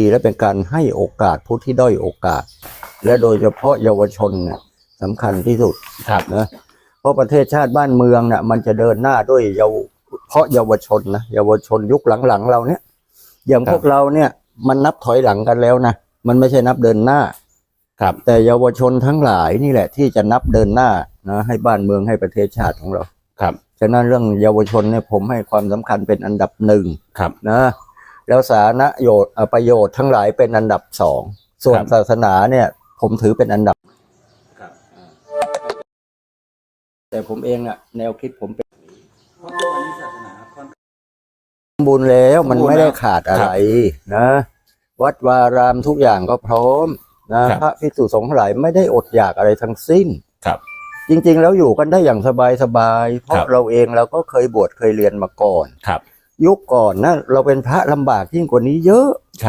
ดีและเป็นการให้โอกาสผู้ที่ด้อยโอกาส และโดยเฉพาะเยาวชนเนี่ยสำคัญที่สุดครับนะเพราะประเทศชาติบ้านเมืองน่ะมันจะเดินหน้าด้วยเยาวเพราะเยาวชนนะเยาวชนยุคหลังๆเราเนี่ยอย่างพวกเราเนี่ยมันนับถอยหลังกันแล้วนะมันไม่ใช่นับเดินหน้า ครับ แต่เยาวชนทั้งหลายนี่แหละ ที่จะนับเดินหน้านะให้บ้านเมืองให้ประเทศชาติของเราครับฉะนั้นเรื่องเยาวชนเนี่ยผมให้ความสำคัญเป็นอันดับหนึ่งครับนะ แล้วสาธารณประโยชน์เอ่อประโยชน์ทั้งหลายเป็นอันดับสองส่วนครับศาสนาเนี่ย ผมถือเป็นอันดับครับแต่ผมเองอะแนวคิดผมเป็นเพราะทุกวันนี้ศาสนาค่อนสมบูรณ์แล้วมันสมบูรณ์ไม่ได้แล้วขาดอะไรนะ วัดวารามทุกอย่างก็พร้อมนะครับพระภิกษุสงฆ์ทั้งหลายไม่ได้อดอยากอะไรทั้งสิ้นครับ จริง ๆ แล้วอยู่กันได้อย่างสบายๆเพครัราะบเราเองเราก็เคยบวชเคยเรียนมาก่อนครับ ยุคก่อนนะเราเป็นพระลำบากยิ่งกว่านี้เยอะ